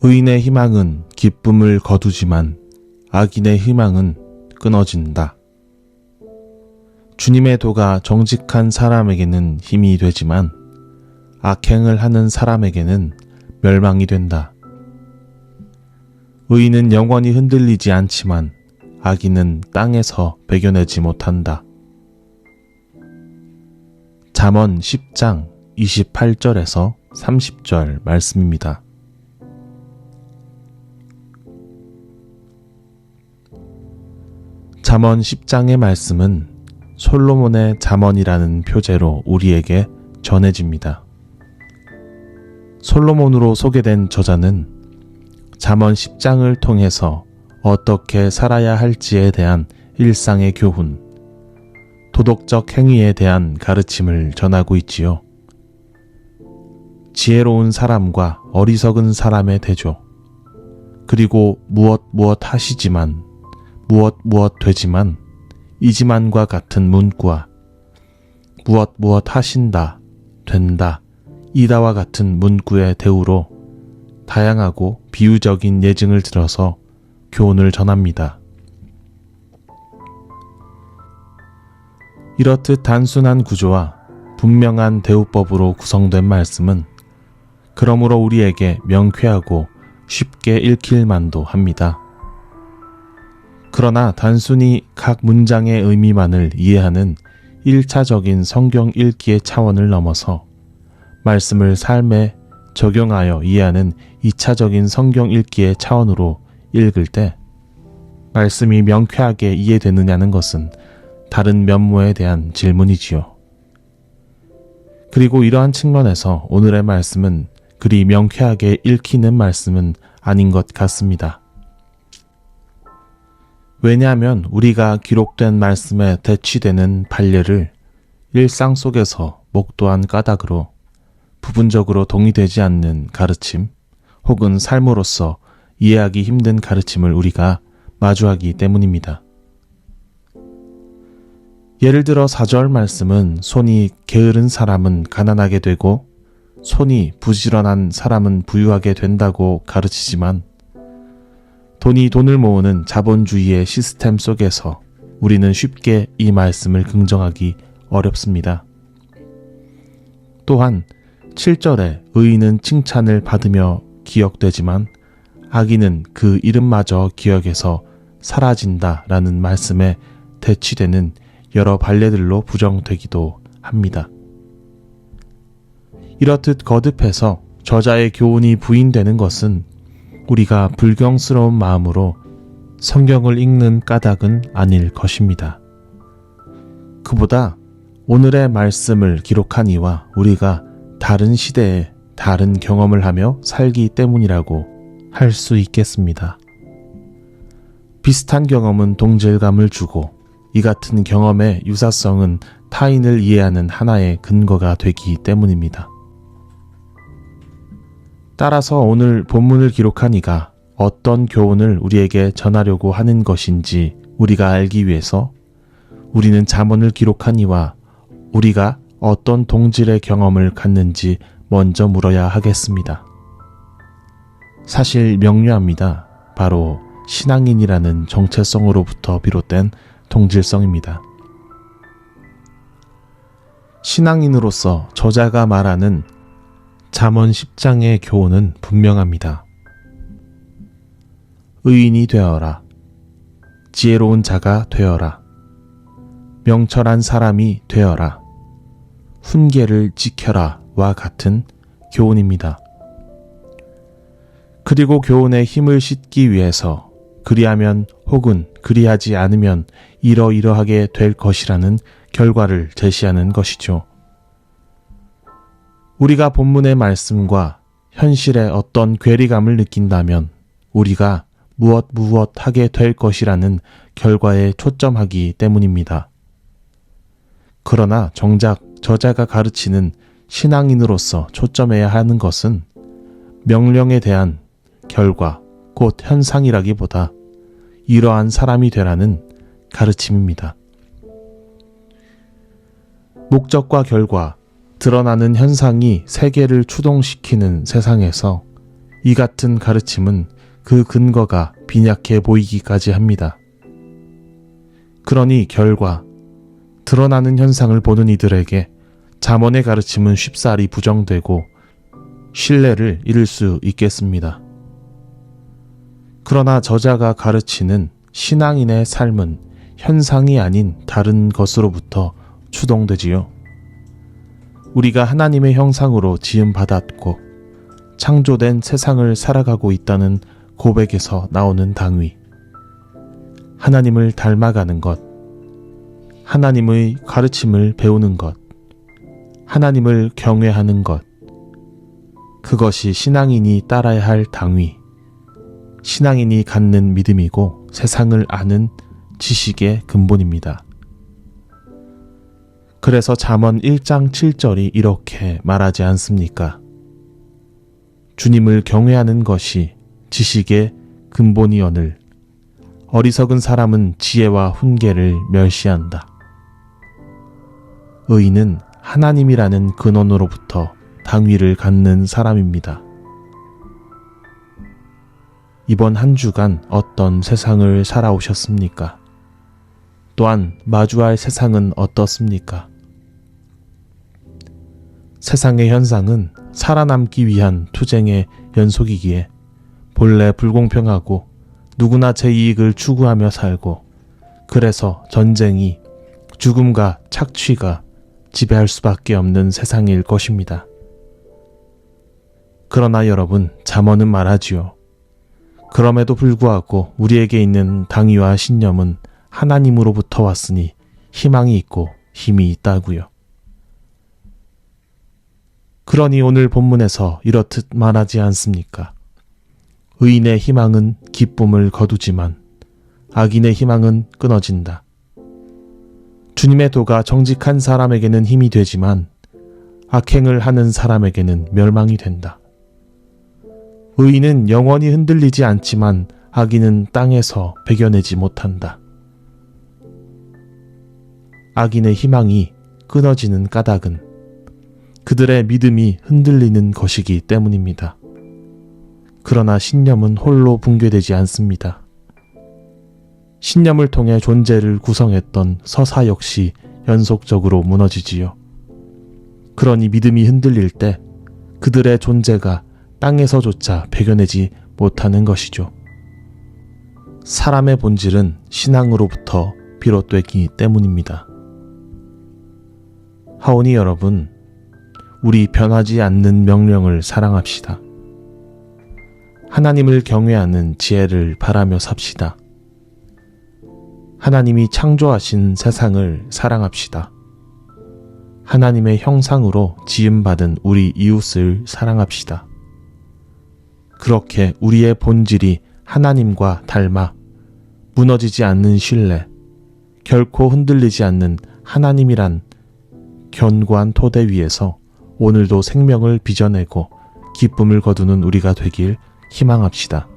의인의 희망은 기쁨을 거두지만 악인의 희망은 끊어진다. 주님의 도가 정직한 사람에게는 힘이 되지만 악행을 하는 사람에게는 멸망이 된다. 의인은 영원히 흔들리지 않지만 악인은 땅에서 배겨내지 못한다. 잠언 10장 28절에서 30절 말씀입니다. 잠언 10장의 말씀은 솔로몬의 잠언이라는 표제로 우리에게 전해집니다. 솔로몬으로 소개된 저자는 잠언 10장을 통해서 어떻게 살아야 할지에 대한 일상의 교훈, 도덕적 행위에 대한 가르침을 전하고 있지요. 지혜로운 사람과 어리석은 사람의 대조, 그리고 무엇 무엇 하시지만, 무엇 무엇 되지만, 이지만과 같은 문구와 무엇 무엇 하신다, 된다, 이다와 같은 문구의 대우로 다양하고 비유적인 예증을 들어서 교훈을 전합니다. 이렇듯 단순한 구조와 분명한 대우법으로 구성된 말씀은 그러므로 우리에게 명쾌하고 쉽게 읽힐 만도 합니다. 그러나 단순히 각 문장의 의미만을 이해하는 1차적인 성경 읽기의 차원을 넘어서 말씀을 삶에 적용하여 이해하는 2차적인 성경 읽기의 차원으로 읽을 때 말씀이 명쾌하게 이해되느냐는 것은 다른 면모에 대한 질문이지요. 그리고 이러한 측면에서 오늘의 말씀은 그리 명쾌하게 읽히는 말씀은 아닌 것 같습니다. 왜냐하면 우리가 기록된 말씀에 대치되는 판례를 일상 속에서 목도한 까닭으로 부분적으로 동의되지 않는 가르침 혹은 삶으로서 이해하기 힘든 가르침을 우리가 마주하기 때문입니다. 예를 들어 4절 말씀은 손이 게으른 사람은 가난하게 되고 손이 부지런한 사람은 부유하게 된다고 가르치지만 돈이 돈을 모으는 자본주의의 시스템 속에서 우리는 쉽게 이 말씀을 긍정하기 어렵습니다. 또한 7절에 의인은 칭찬을 받으며 기억되지만 악인은 그 이름마저 기억에서 사라진다 라는 말씀에 대치되는 여러 반례들로 부정되기도 합니다. 이렇듯 거듭해서 저자의 교훈이 부인되는 것은 우리가 불경스러운 마음으로 성경을 읽는 까닭은 아닐 것입니다. 그보다 오늘의 말씀을 기록한 이와 우리가 다른 시대에 다른 경험을 하며 살기 때문이라고 할 수 있겠습니다. 비슷한 경험은 동질감을 주고 이 같은 경험의 유사성은 타인을 이해하는 하나의 근거가 되기 때문입니다. 따라서 오늘 본문을 기록한 이가 어떤 교훈을 우리에게 전하려고 하는 것인지 우리가 알기 위해서 우리는 잠언을 기록한 이와 우리가 어떤 동질의 경험을 갖는지 먼저 물어야 하겠습니다. 사실 명료합니다. 바로 신앙인이라는 정체성으로부터 비롯된 동질성입니다. 신앙인으로서 저자가 말하는 잠언 10장의 교훈은 분명합니다. 의인이 되어라. 지혜로운 자가 되어라. 명철한 사람이 되어라. 훈계를 지켜라. 와 같은 교훈입니다. 그리고 교훈의 힘을 싣기 위해서 그리하면 혹은 그리하지 않으면 이러이러하게 될 것이라는 결과를 제시하는 것이죠. 우리가 본문의 말씀과 현실의 어떤 괴리감을 느낀다면 우리가 무엇 무엇 하게 될 것이라는 결과에 초점하기 때문입니다. 그러나 정작 저자가 가르치는 신앙인으로서 초점해야 하는 것은 명령에 대한 결과, 곧 현상이라기보다 이러한 사람이 되라는 가르침입니다. 목적과 결과, 드러나는 현상이 세계를 추동시키는 세상에서 이 같은 가르침은 그 근거가 빈약해 보이기까지 합니다. 그러니 결과 드러나는 현상을 보는 이들에게 잠언의 가르침은 쉽사리 부정되고 신뢰를 잃을 수 있겠습니다. 그러나 저자가 가르치는 신앙인의 삶은 현상이 아닌 다른 것으로부터 추동되지요. 우리가 하나님의 형상으로 지음받았고 창조된 세상을 살아가고 있다는 고백에서 나오는 당위. 하나님을 닮아가는 것. 하나님의 가르침을 배우는 것. 하나님을 경외하는 것. 그것이 신앙인이 따라야 할 당위. 신앙인이 갖는 믿음이고 세상을 아는 지식의 근본입니다. 그래서 잠언 1장 7절이 이렇게 말하지 않습니까? 주님을 경외하는 것이 지식의 근본이오늘 어리석은 사람은 지혜와 훈계를 멸시한다. 의인은 하나님이라는 근원으로부터 당위를 갖는 사람입니다. 이번 한 주간 어떤 세상을 살아오셨습니까? 또한 마주할 세상은 어떻습니까? 세상의 현상은 살아남기 위한 투쟁의 연속이기에 본래 불공평하고 누구나 제 이익을 추구하며 살고 그래서 전쟁이 죽음과 착취가 지배할 수밖에 없는 세상일 것입니다. 그러나 여러분, 잠언은 말하지요. 그럼에도 불구하고 우리에게 있는 당위와 신념은 하나님으로부터 왔으니 희망이 있고 힘이 있다고요. 그러니 오늘 본문에서 이렇듯 말하지 않습니까? 의인의 희망은 기쁨을 거두지만 악인의 희망은 끊어진다. 주님의 도가 정직한 사람에게는 힘이 되지만 악행을 하는 사람에게는 멸망이 된다. 의인은 영원히 흔들리지 않지만 악인은 땅에서 배겨내지 못한다. 악인의 희망이 끊어지는 까닭은 그들의 믿음이 흔들리는 것이기 때문입니다. 그러나 신념은 홀로 붕괴되지 않습니다. 신념을 통해 존재를 구성했던 서사 역시 연속적으로 무너지지요. 그러니 믿음이 흔들릴 때 그들의 존재가 땅에서조차 배겨내지 못하는 것이죠. 사람의 본질은 신앙으로부터 비롯되기 때문입니다. 하오니 여러분, 우리 변하지 않는 명령을 사랑합시다. 하나님을 경외하는 지혜를 바라며 삽시다. 하나님이 창조하신 세상을 사랑합시다. 하나님의 형상으로 지음받은 우리 이웃을 사랑합시다. 그렇게 우리의 본질이 하나님과 닮아 무너지지 않는 신뢰, 결코 흔들리지 않는 하나님이란 견고한 토대 위에서 오늘도 생명을 빚어내고 기쁨을 거두는 우리가 되길 희망합시다.